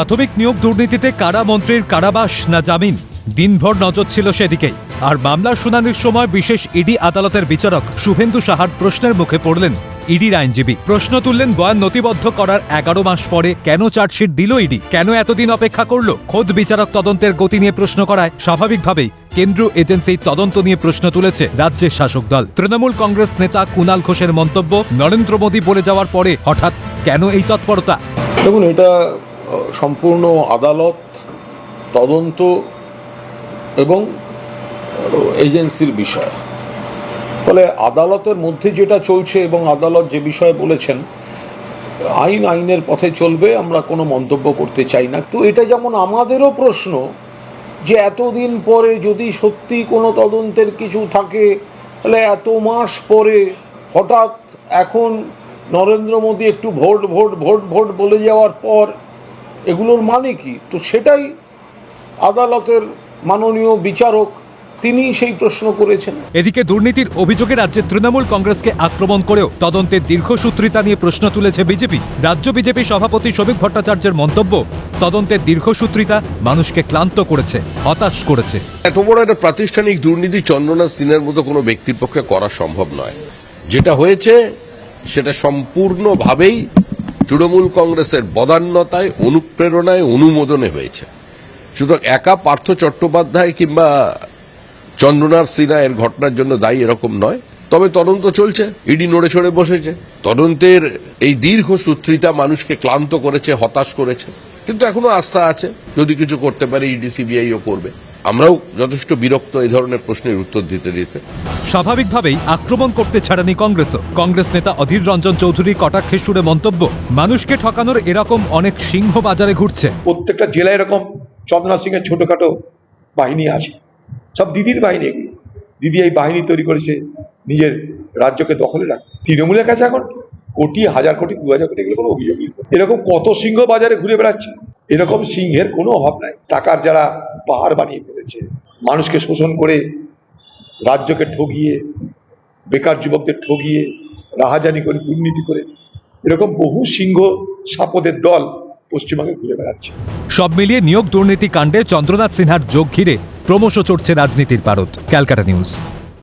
প্রাথমিক নিয়োগ দুর্নীতিতে কারা মন্ত্রীর কারাবাস না জামিন? দিনভর নজর ছিল সেদিকেই। আর মামলার শুনানির সময় বিশেষ ইডি আদালতের বিচারক শুভেন্দু সাহার প্রশ্নের মুখে পড়লেন ইডির আইনজীবী। প্রশ্ন তুললেন বয়ান নথিবদ্ধ করার এগারো মাস পরে কেন চার্জশিট দিল ইডি? কেন এতদিন অপেক্ষা করল? খোদ বিচারক তদন্তের গতি নিয়ে প্রশ্ন করায় স্বাভাবিকভাবেই কেন্দ্রীয় এজেন্সি তদন্ত নিয়ে প্রশ্ন তুলেছে রাজ্যের শাসক দল। তৃণমূল কংগ্রেস নেতা কুনাল ঘোষের মন্তব্য, নরেন্দ্র মোদী বলে যাওয়ার পরে হঠাৎ কেন এই তৎপরতা? দেখুন, এটা সম্পূর্ণ আদালত, তদন্ত এবং এজেন্সির বিষয়। ফলে আদালতের মধ্যে যেটা চলছে এবং আদালত যে বিষয়ে বলেছেন, আইন আইনের পথে চলবে, আমরা কোনো মন্তব্য করতে চাই না। তো এটা যেমন আমাদেরও প্রশ্ন যে এতদিন পরে যদি সত্যি কোনো তদন্তের কিছু থাকে, তাহলে এত মাস পরে হঠাৎ এখন নরেন্দ্র মোদী একটু ভোট ভোট ভোট ভোট বলে যাওয়ার পর এগুলোর মানে কি? তো সেটাই আদালতের মাননীয় বিচারক তিনি সেই প্রশ্ন করেছেন। এদিকে দুর্নীতির অভিযোগে রাজ্যের তৃণমূল কংগ্রেসকে আক্রমণ করেও তদন্তের দীর্ঘসূত্রিতা নিয়ে প্রশ্ন তুলেছে বিজেপি। রাজ্য বিজেপি সভাপতি শ্রমিক ভট্টাচার্যের মন্তব্য তদন্তের দীর্ঘসূত্রিতা মানুষকে ক্লান্ত করেছে হতাশ করেছে। এত বড় একটা প্রাতিষ্ঠানিক দুর্নীতি চন্দ্রনাথ সিনহার মতো কোনো ব্যক্তির পক্ষে করা সম্ভব নয়। যেটা হয়েছে সেটা সম্পূর্ণভাবেই তৃণমূল কংগ্রেসের বদান্যতায়, অনুপ্রেরণায় অনুমোদনে হয়েছে। সুতরাং একা পার্থ চট্টোপাধ্যায় কিংবা চন্দ্রনাথ সিনহা এর ঘটনার জন্য দায়ী এরকম নয়। তবে তদন্ত চলছে, ইডি নড়ে চড়ে বসেছে। তদন্তের এই দীর্ঘ সূত্রিতা মানুষকে ক্লান্ত করেছে, হতাশ করেছে। কিন্তু এখনও আস্থা আছে, যদি কিছু করতে পারে, ইডি, সিবিআইও করবে। আমরাও যথেষ্ট বিরক্ত এই ধরনের প্রশ্নের উত্তর দিতে দিতে। স্বাভাবিকভাবেই আক্রমণ করতে ছাড়েনি কংগ্রেসও। কংগ্রেস নেতা অধীর রঞ্জন চৌধুরী কটাক্ষে সুরে মন্তব্য মানুষকে ঠকানোর এরকম অনেক সিংহ বাজারে ঘুরছে। প্রত্যেকটা জেলায় এরকম চন্দ্রনাথ সিংয়ের ছোটোখাটো বাহিনী আছে। সব দিদির বাহিনী এগুলো। দিদি এই বাহিনী তৈরি করেছে নিজের রাজ্যকে দখলে রাখতে তৃণমূলের কাছে এখন কোটি হাজার কোটি দু হাজার কোটি এগুলো কোনো অভিযোগই নেই। এরকম কত সিংহ বাজারে ঘুরে বেড়াচ্ছে? এরকম সিংহের কোনো অভাব নাই। টাকার যারা পাহাড় বানিয়ে ফেলেছে, মানুষকে শোষণ করে রাজ্যকে ঠগিয়ে, বেকার যুবকদের ঠগিয়ে, রাহাজানি করে, দুর্নীতি করে, এরকম বহু সিংহ সাপদের দল পশ্চিমবঙ্গে ঘুরে বেড়াচ্ছে। সব মিলিয়ে নিয়োগ দুর্নীতি কাণ্ডে চন্দ্রনাথ সিনহার যোগ ঘিরে ক্রমশ চড়ছে রাজনীতির পারদ। ক্যালকাটা নিউজ।